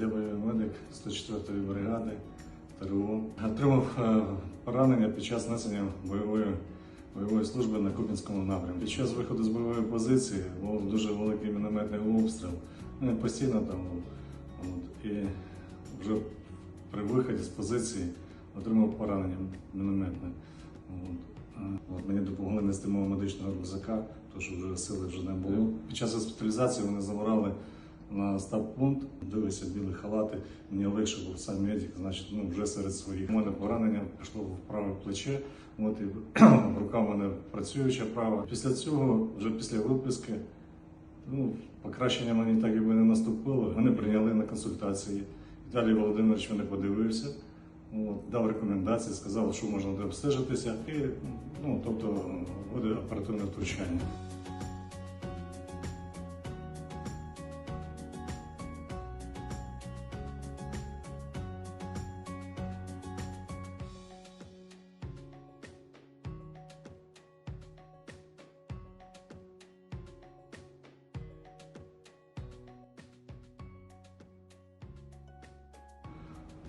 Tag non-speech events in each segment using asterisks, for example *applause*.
Я бойовий медик 104-ї бригади ТРО. Отримав е, поранення під час несення бойової, бойової служби на Купінському напрямку. Під час виходу з бойової позиції був дуже великий мінометний обстріл. Ну, постійно там був. От, і вже при виході з позиції отримав поранення мінометне. От. Е, От, мені допомогли нести мого медичного рюкзака, тому що вже сили вже не було. Під час госпіталізації вони забрали на стаб-пункт, дивилися білі халати. Мені легше був сам медик, значить, ну вже серед своїх. У мене поранення пішло в праве плече. От і *clears throat* рука в мене працююча права. Після цього, вже після виписки, ну, покращення мені так якби не наступило. Вони прийняли на консультації. Віталій Володимирович мене подивився. От, дав рекомендації, сказав, що можна де обстежитися, і ну, тобто буде оперативне втручання.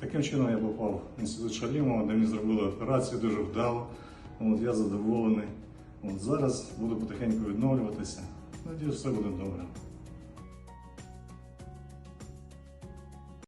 Таким чином я попав в інститут Шалімова, де мені зробили операцію дуже вдало. От, я задоволений. От, зараз буду потихеньку відновлюватися. Надію, все буде добре.